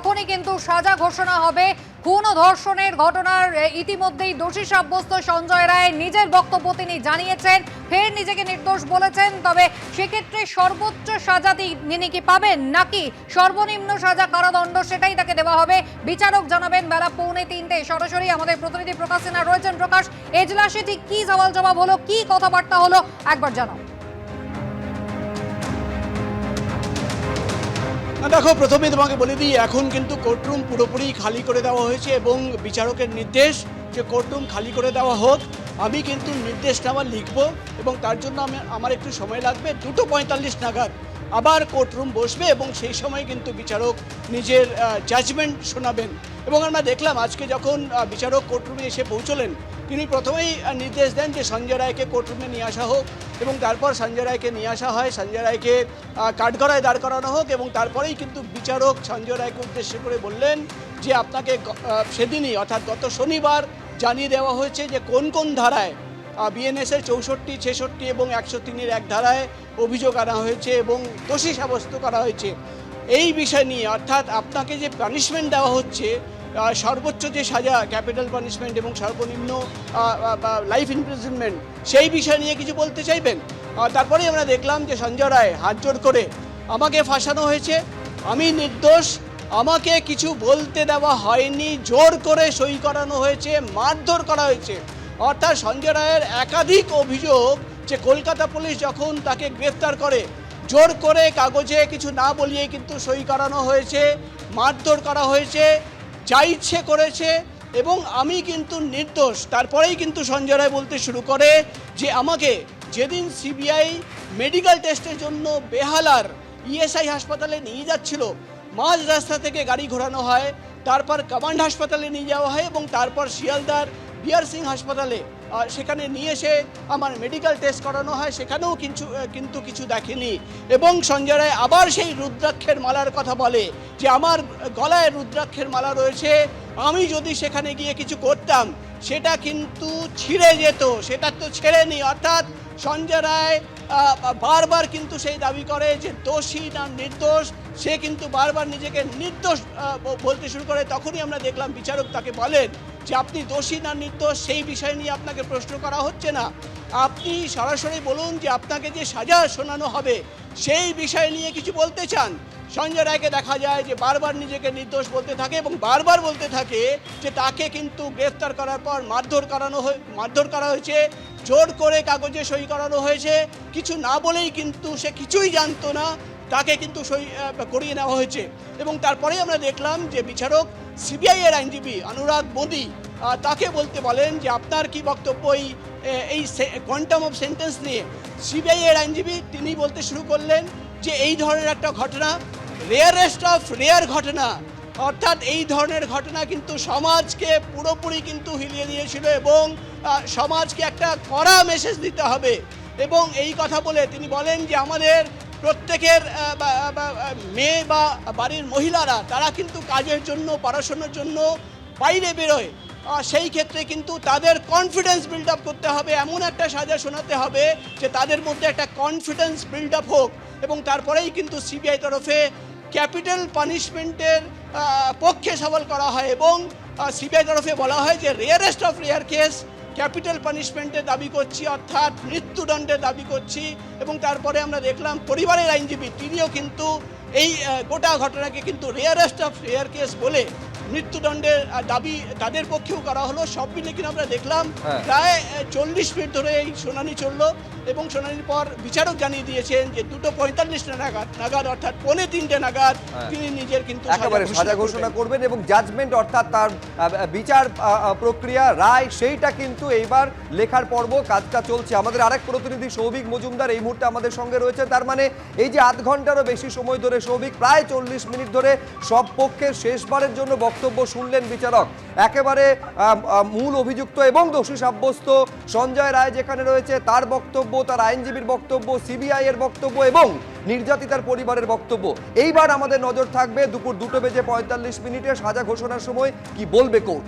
তখনই কিন্তু সাজা ঘোষণা হবে। খুন ও ধর্ষণের ঘটনার ইতিমধ্যেই দোষী সাব্যস্ত সঞ্জয় রায় নিজের বক্তব্য তিনি জানিয়েছেন। ফের নিজেকে নির্দোষ বলেছেন, তবে সেক্ষেত্রে সর্বোচ্চ সাজাতি তিনি কি পাবেন? নাকি সর্বনিম্ন সাজা কারাদণ্ড সেটাই তাকে দেওয়া হবে? বিচারক জানাবেন, বেলা পৌনে তিনটে। সরাসরি আমাদের প্রতিনিধি প্রকাশ সিনহা রয়েছেন প্রকাশ। এজলাসে ঠিক কি সওয়াল জবাব হলো, কি কথাবার্তা হলো, একবার জানাও। দেখো, প্রথমে তোমাকে বলে দিই, এখন কিন্তু কোর্টরুম পুরোপুরি খালি করে দেওয়া হয়েছে এবং বিচারকের নির্দেশ যে কোর্টরুম খালি করে দেওয়া হোক, আমি কিন্তু নির্দেশটা আমার লিখব এবং তার জন্য আমি, আমার একটু সময় লাগবে। দুটো পঁয়তাল্লিশ নাগাদ আবার কোর্টরুম বসবে এবং সেই সময় কিন্তু বিচারক নিজের জাজমেন্ট শোনাবেন। এবং আমরা দেখলাম আজকে যখন বিচারক কোর্টরুমে এসে পৌঁছলেন, তিনি প্রথমেই নির্দেশ দেন যে সঞ্জয় রায়কে কোর্টরুমে নিয়ে আসা হোক এবং তারপর সঞ্জয় রায়কে নিয়ে আসা হয়। সঞ্জয় রায়কে কাঠগড়ায় দাঁড় করানো হোক এবং তারপরেই কিন্তু বিচারক সঞ্জয় রায়কে উদ্দেশ্য করে বললেন যে আপনাকে সেদিনই অর্থাৎ গত শনিবার জানিয়ে দেওয়া হয়েছে যে কোন কোন ধারায় বিএনএসের চৌষট্টি, ছেষট্টি এবং একশো তিনের এক ধারায় অভিযোগ আনা হয়েছে এবং দোষী সাব্যস্ত করা হয়েছে। এই বিষয় নিয়ে, অর্থাৎ আপনাকে যে পানিশমেন্ট দেওয়া হচ্ছে সর্বোচ্চ যে সাজা ক্যাপিটাল পানিশমেন্ট এবং সর্বনিম্ন লাইফ ইমপ্রিজনমেন্ট সেই বিষয় নিয়ে কিছু বলতে চাইবেন? তারপরেই আমরা দেখলাম যে সঞ্জয় রায় হাত জোর করে আমাকে ফাঁসানো হয়েছে। আমি নির্দোষ, আমাকে কিছু বলতে দেওয়া হয়নি, জোর করে সই করানো হয়েছে, মারধর করা হয়েছে। অর্থাৎ সঞ্জয় রায়ের একাধিক অভিযোগ যে কলকাতা পুলিশ যখন তাকে গ্রেফতার করে, জোর করে কাগজে কিছু না বলিয়ে কিন্তু সই করানো হয়েছে, মারধর করা হয়েছে, যা ইচ্ছে করেছে এবং আমি কিন্তু নির্দোষ। তারপরেই কিন্তু সঞ্জয় রায় বলতে শুরু করে যে আমাকে যেদিন সিবিআই মেডিকেল টেস্টের জন্য বেহালার ইএসআই হাসপাতালে নিয়ে যাচ্ছিল, মাঝ রাস্তা থেকে গাড়ি ঘোরানো হয়, তারপর কমান্ড হাসপাতালে নিয়ে যাওয়া হয় এবং তারপর শিয়ালদার বিআর সিং হাসপাতালে। সেখানে নিয়ে এসে আমার মেডিকেল টেস্ট করানো হয়, সেখানেও কিছু কিন্তু কিছু দেখেনি। এবং সঞ্জয় রায় আবার সেই রুদ্রাক্ষের মালার কথা বলে যে, আমার গলায় রুদ্রাক্ষের মালা রয়েছে, আমি যদি সেখানে গিয়ে কিছু করতাম, সেটা কিন্তু ছিঁড়ে যেত, সেটা তো ছেড়েনি। অর্থাৎ সঞ্জয় রায় বারবার কিন্তু সেই দাবি করে যে, দোষী না নির্দোষ? সে কিন্তু বারবার নিজেকে নির্দোষ বলতে শুরু করে। তখনই আমরা দেখলাম বিচারক তাকে বলেন যে আপনি দোষী না নির্দোষ সেই বিষয় নিয়ে আপনাকে প্রশ্ন করা হচ্ছে না। আপনি সরাসরি বলুন যে আপনাকে যে সাজা শোনানো হবে, সেই বিষয় নিয়ে কিছু বলতে চান? সঞ্জয় রায়কে দেখা যায় যে বারবার নিজেকে নির্দোষ বলতে থাকে এবং বারবার বলতে থাকে যে তাকে কিন্তু গ্রেফতার করার পর মারধর করানো হয়ে, মারধর করা হয়েছে, জোর করে কাগজে সই করানো হয়েছে। কিছু না বলেই কিন্তু সে কিছুই জানতো না। তাকে কিন্তু সই করিয়ে নেওয়া হয়েছে। এবং তারপরে আমরা দেখলাম যে বিচারক সিবিআই এর আইনজীবী অনুরাগ মোদী তাকে বলতে বলেন যে আপনার কি বক্তব্য এই এই কোয়ান্টাম অফ সেন্টেন্স নিয়ে? সিবিআই এর আইনজীবী তিনি বলতে শুরু করলেন যে এই ধরনের একটা ঘটনা রেয়ারেস্ট অফ রেয়ার ঘটনা, অর্থাৎ এই ধরনের ঘটনা কিন্তু সমাজকে পুরোপুরি কিন্তু হিলিয়ে দিয়েছিল এবং সমাজকে একটা কড়া মেসেজ দিতে হবে। এবং এই কথা বলে তিনি বলেন যে আমাদের প্রত্যেকের মেয়ে বা বাড়ির মহিলারা, তারা কিন্তু কাজের জন্য, পড়াশোনার জন্য বাইরে বেরোয়। সেই ক্ষেত্রে কিন্তু তাদের কনফিডেন্স বিল্ড আপ করতে হবে। এমন একটা সাজা শোনাতে হবে যে তাদের মধ্যে একটা কনফিডেন্স বিল্ড আপ হোক এবং তারপরেই কিন্তু সিবিআই তরফে ক্যাপিটাল পানিশমেন্টের পক্ষে সওয়াল করা হয় এবং সিবিআই তরফে বলা হয় যে rarest of rare case capital পানিশমেন্টের দাবি করছি, অর্থাৎ মৃত্যুদণ্ডের দাবি করছি এবং তারপরে আমরা দেখলাম পরিবারের আইনজীবী, তিনিও কিন্তু এই গোটা ঘটনাকে কিন্তু রেয়ারেস্ট অফ রেয়ার কেস বলে মৃত্যুদণ্ডের দাবি তাদের পক্ষেও করা হলো সব মিলে কিনা আমরা দেখলাম হ্যাঁ। প্রায় চল্লিশ মিনিট ধরে এই শুনানি চলল এবং শুনানির পর বিচারক জানিয়ে দিয়েছেন যে দুটো পঁয়তাল্লিশ নাগাদ নাগাদ অর্থাৎ পৌনে তিনটে নাগাদ হ্যাঁ। তিনি নিজের কিন্তু একেবারে সাজা ঘোষণা করবেন এবং জাজমেন্ট অর্থাৎ তার বিচার প্রক্রিয়া রায় সেইটা কিন্তু এইবার লেখার পর্ব কাজটা চলছে আমাদের আরেক প্রতিনিধি সৌভিক মজুমদার এই মুহূর্তে আমাদের সঙ্গে রয়েছে তার মানে এই যে আধ ঘন্টারও বেশি সময় ধরে সৌভিক প্রায় চল্লিশ মিনিট ধরে সব পক্ষের শেষবারের জন্য বক্তব্য শুনলেন বিচারক। একেবারে মূল অভিযুক্ত এবং দোষী সাব্যস্ত সঞ্জয় রায় যেখানে রয়েছে, তার বক্তব্য, তার আইনজীবীর বক্তব্য, সিবিআই এর বক্তব্য এবং নির্যাতিতার পরিবারের বক্তব্য। এইবার আমাদের নজর থাকবে দুপুর দুটো বেজে পঁয়তাল্লিশ মিনিটে সাজা ঘোষণার সময় কি বলবে কোর্ট?